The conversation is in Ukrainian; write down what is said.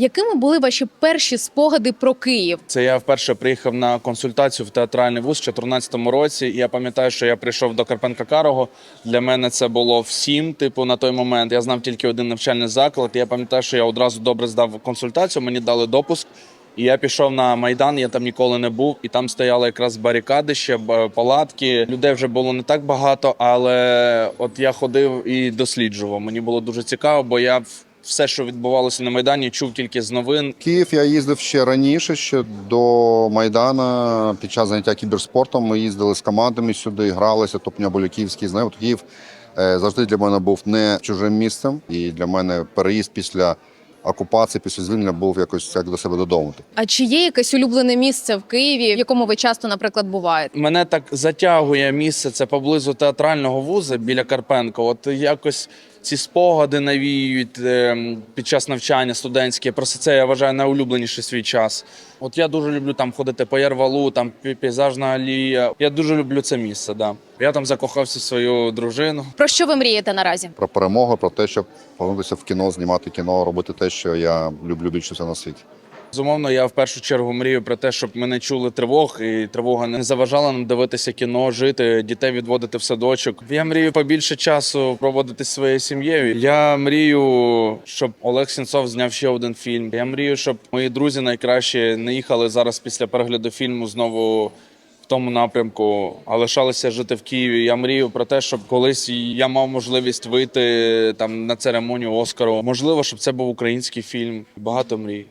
Якими були ваші перші спогади про Київ? Це я вперше приїхав на консультацію в театральний вуз у 2014 році. І я пам'ятаю, що я прийшов до Карпенка Карого. Для мене це було всім. Типу, на той момент я знав тільки один навчальний заклад. І я пам'ятаю, що я одразу добре здав консультацію. Мені дали допуск. І я пішов на майдан. Я там ніколи не був, і там стояли якраз барикади, ще палатки. Людей вже було не так багато, але от я ходив і досліджував. Мені було дуже цікаво, бо я все, що відбувалося на майдані, чув тільки з новин. Київ я їздив ще раніше, ще до Майдана. Під час заняття кіберспортом ми їздили з командами сюди, гралися. Тобто у мене були київські знайомі. Київ е, завжди для мене був не чужим місцем, і для мене переїзд після окупації, після звільнення був якось як до себе додому. А чи є якесь улюблене місце в Києві, в якому ви часто, наприклад, буваєте? Мене так затягує місце це поблизу театрального вузу біля Карпенка. От якось ці спогади навіюють е, під час навчання студентське. Просто це я вважаю найулюбленіший свій час. От я дуже люблю там ходити по Ярвалу, там пей- пейзажна алія. Я дуже люблю це місце. Да. Я там закохався в свою дружину. Про що ви мрієте наразі? Про перемогу, про те, щоб повернутися в кіно, знімати кіно, робити те, що я люблю більше все на світі. Безумовно, я в першу чергу мрію про те, щоб ми не чули тривог, і тривога не заважала нам дивитися кіно, жити, дітей відводити в садочок. Я мрію побільше часу проводити своєю сім'єю. Я мрію, щоб Олег Сінцов зняв ще один фільм. Я мрію, щоб мої друзі найкращі не їхали зараз після перегляду фільму знову. Тому напрямку, а лишалися жити в Києві. Я мрію про те, щоб колись я мав можливість вийти там на церемонію Оскару. Можливо, щоб це був український фільм. Багато мрій.